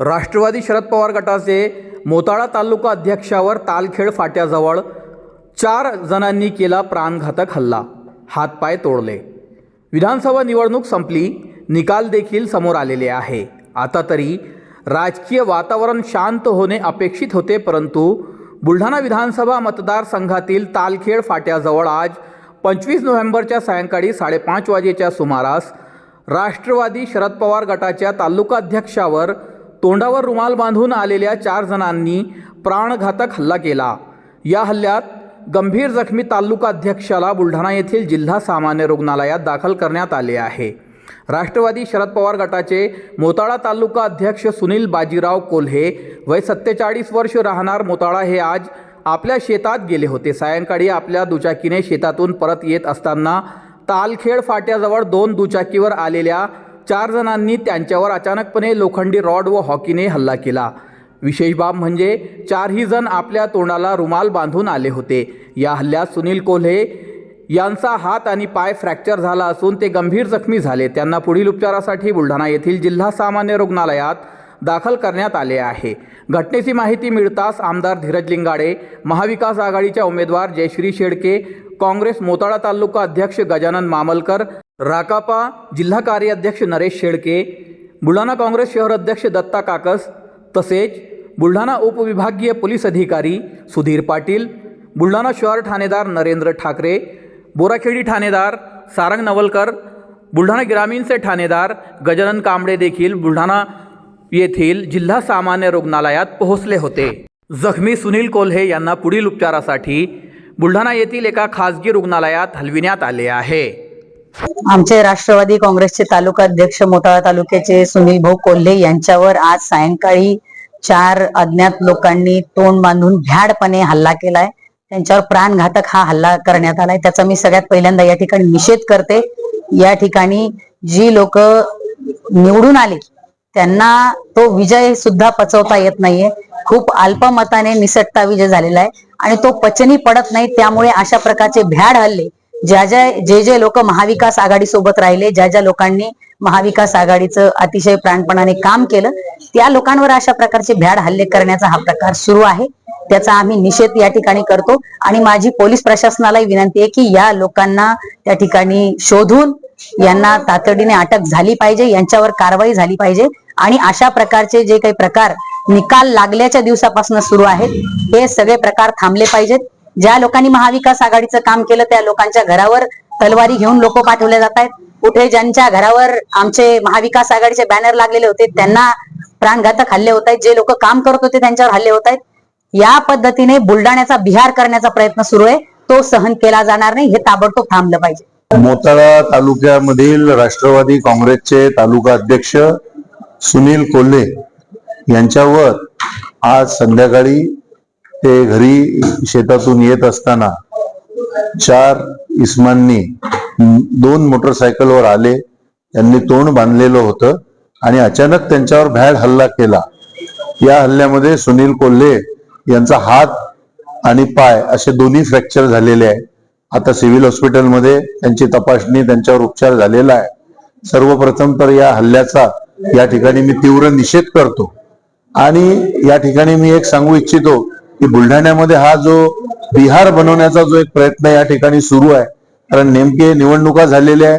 राष्ट्रवादी शरद पवार गटाचे मोताळा तालुका अध्यक्षावर तालखेड फाट्याजवळ चार जणांनी केला प्राणघातक हल्ला. हातपाय तोडले. विधानसभा निवडणूक संपली. निकाल देखील समोर आलेले आहे. आता तरी राजकीय वातावरण शांत होणे अपेक्षित होते परंतु बुलढाणा विधानसभा मतदारसंघातील तालखेड फाट्याजवळ आज पंचवीस नोव्हेंबरच्या सायंकाळी साडेपाच वाजेच्या सुमारास राष्ट्रवादी शरद पवार गटाच्या तालुकाध्यक्षावर तोंडावर रुमाल बांधून आलेल्या चार जणांनी प्राणघातक हल्ला केला. या हल्ल्यात गंभीर जखमी तालुकाध्यक्षाला बुलढाणा येथील जिल्हा सामान्य रुग्णालयात दाखल करण्यात आले आहे. राष्ट्रवादी शरद पवार गटाचे मोताळा तालुका अध्यक्ष सुनील बाजीराव कोल्हे वय सत्तेचाळीस वर्ष राहणार मोताळा हे आज आपल्या शेतात गेले होते. सायंकाळी आपल्या दुचाकीने शेतातून परत येत असताना तालखेड फाट्याजवळ दोन दुचाकीवर आलेल्या चार जणांनी त्यांच्यावर अचानकपणे लोखंडी रॉड व हॉकीने हल्ला केला. विशेष बाब म्हणजे चारही जण आपल्या तोंडाला रुमाल बांधून आले होते. या हल्ल्यात सुनील कोल्हे यांचा हात आणि पाय फ्रॅक्चर झाला असून ते गंभीर जखमी झाले. त्यांना पुढील उपचारासाठी बुलढाणा येथील जिल्हा सामान्य रुग्णालयात दाखल करण्यात आले आहे. घटनेची माहिती मिळताच आमदार धीरज लिंगाडे महाविकास आघाडीच्या उमेदवार जयश्री शेडके काँग्रेस मोताळा तालुका अध्यक्ष गजानन मामलकर राकापा जिल्हा कार्याध्यक्ष नरेश शेडके बुलढाणा काँग्रेस शहर अध्यक्ष दत्ता काकस तसेच बुलढाणा उपविभागीय पोलीस अधिकारी सुधीर पाटील बुलढाणा शहर ठाणेदार नरेंद्र ठाकरे बोराखेडी ठाणेदार सारंग नवलकर बुलढाणा ग्रामीणचे ठाणेदार गजानन कांबळे देखील बुलढाणा येथील जिल्हा सामान्य रुग्णालयात पोहोचले होते. जखमी सुनील कोल्हे यांना पुढील उपचारासाठी बुलढाणा येथील एका खासगी रुग्णालयात हलविण्यात आले आहे. आमचे राष्ट्रवादी काँग्रेसचे तालुका अध्यक्ष मोताळा तालुक्याचे सुनील भाऊ कोल्हे यांच्यावर आज सायंकाळी चार अज्ञात लोकांनी तोंड बांधून भ्याडपणे हल्ला केलाय. त्यांच्यावर प्राणघातक हा हल्ला करण्यात आलाय. त्याचा मी सगळ्यात पहिल्यांदा या ठिकाणी निषेध करते. या ठिकाणी जी लोक निवडून आली त्यांना तो विजय सुद्धा पचवता येत नाहीये. खूप अल्पमताने निसटता विजय झालेला आहे. आणि तो पचनी पडत नाही त्यामुळे अशा प्रकारचे भ्याड हल्ले ज्या ज्या जे जे लोक महाविकास आघाडी सोबत राहिले ज्या ज्या लोकांनी महाविकास आघाडीचं अतिशय प्राणपणाने काम केलं त्या लोकांवर अशा प्रकारचे भ्याड हल्ले करण्याचा हा प्रकार सुरू आहे. त्याचा आम्ही निषेध या ठिकाणी करतो. आणि माझी पोलीस प्रशासनालाही विनंती आहे की या लोकांना त्या ठिकाणी शोधून यांना तातडीने अटक झाली पाहिजे यांच्यावर कारवाई झाली पाहिजे. आणि अशा प्रकारचे जे काही प्रकार निकाल लागल्याच्या दिवसापासून सुरू आहेत हे सगळे प्रकार थांबले पाहिजेत. ज्या लोकांनी महाविकास आघाडीचं काम केलं त्या लोकांच्या घरावर तलवारी घेऊन लोक पाठवले जात आहेत. कुठे ज्यांच्या घरावर आमचे महाविकास आघाडीचे बॅनर लागलेले होते त्यांना प्राणघातक हल्ले होत आहेत. जे लोक काम करत होते त्यांच्यावर हल्ले होत आहेत. या पद्धतीने बुलढाण्याचा बिहार करण्याचा प्रयत्न सुरू आहे. तो सहन केला जाणार नाही हे ताबडतोब थांबलं पाहिजे. मोताळा तालुक्यामधील राष्ट्रवादी काँग्रेसचे तालुका अध्यक्ष सुनील कोल्हे यांच्यावर आज संध्याकाळी ते घरी शेतातून येत असताना चार इस्मांनी दोन मोटरसायकलवर आले त्यांनी तोंड बांधलेलं होतं आणि अचानक त्यांच्यावर भॅड हल्ला केला. या हल्ल्यामध्ये सुनील कोल्हे यांचा हात आणि पाय असे दोन्ही फ्रॅक्चर झालेले आहे. आता सिव्हिल हॉस्पिटलमध्ये त्यांची तपासणी त्यांच्यावर उपचार झालेला आहे. सर्वप्रथम तर या हल्ल्याचा या ठिकाणी मी तीव्र निषेध करतो. आणि या ठिकाणी मी एक सांगू इच्छितो की बुलढाण्यामध्ये हा जो बिहार बनवण्याचा जो एक प्रयत्न या ठिकाणी सुरू आहे कारण नेमके निवडणुका झालेल्या आहे.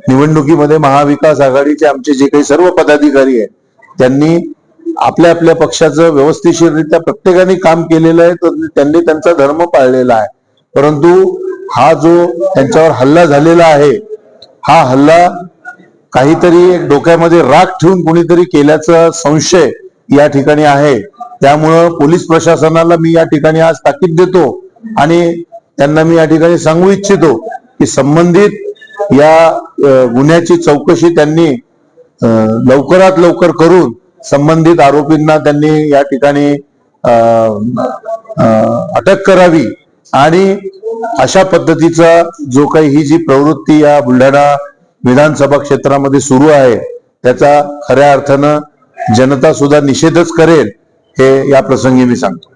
निवडणुकीमध्ये महाविकास आघाडीचे आमचे जे काही सर्व पदाधिकारी आहेत त्यांनी आपल्या आपल्या पक्षाचं व्यवस्थितरित्या प्रत्येकाने काम केलेलं आहे तर त्यांनी त्यांचा धर्म पाळलेला आहे. परंतु हा जो त्यांच्यावर हल्ला झालेला आहे हा हल्ला काहीतरी एक डोक्यामध्ये राग ठेवून कुणीतरी केल्याचा संशय या ठिकाणी आहे. त्यामुळं पोलीस प्रशासनाला मी या ठिकाणी आज ताकीद देतो आणि त्यांना मी या ठिकाणी सांगू इच्छितो की संबंधित या गुन्ह्याची चौकशी त्यांनी लवकरात लवकर करून संबंधित आरोपींना त्यांनी या ठिकाणी अटक करावी आणि अशा पद्धतीचा जो काही ही जी प्रवृत्ती या बुलढाणा विधानसभा क्षेत्रामध्ये सुरू आहे त्याचा खऱ्या अर्थानं जनता सुद्धा निषेधच करेल. हे या प्रसंगी मी सांगतो.